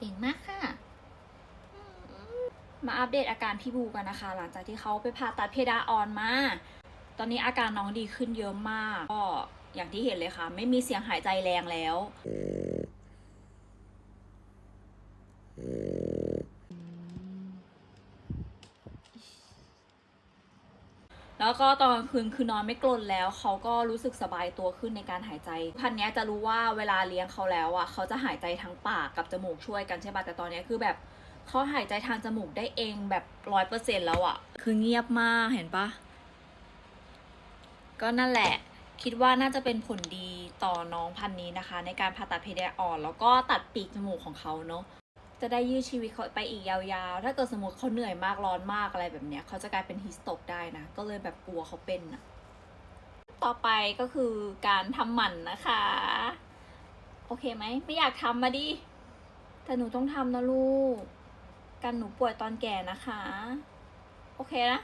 เก่งมากค่ะ มาอัปเดตอาการพี่บูกันนะคะ หลังจากที่เขาไปผ่าตัดเพดานออนมา ตอนนี้อาการน้องดีขึ้นเยอะมาก ก็อย่างที่เห็นเลยค่ะ ไม่มีเสียงหายใจแรงแล้ว แล้วก็ตอนกลางคืนคือนอนไม่กลนแล้ว เขาก็รู้สึกสบายตัวขึ้นในการหายใจ พันธุ์นี้จะรู้ว่าเวลาเลี้ยงเขาแล้วอะเขาจะหายใจทั้งปากกับจมูกช่วยกันใช่ปะแต่ตอนนี้คือแบบเขาหายใจทางจมูกได้เองแบบร้อยเปอร์เซ็นแล้วอะ คือเงียบมากเห็นปะก็นั่นแหละคิดว่าน่าจะเป็นผลดีต่อน้องพันนี้นะคะ ในการผ่าตัดเพดานอ่อน แล้วก็ตัดปีกจมูกของเขาเนาะ จะได้ยืดชีวิตเขาไปอีกยาวๆ ถ้าเกิดสมมติเขาเหนื่อยมากร้อนมากอะไรแบบเนี้ยเขาจะกลายเป็นฮิสโตกได้นะ ก็เลยแบบกลัวเขาเป็นนะต่อไปก็คือการทำหมันนะคะ โอเคไหม ไม่อยากทำมาดิ แต่หนูต้องทำนะลูก กันหนูป่วยตอนแก่นะคะ โอเคนะ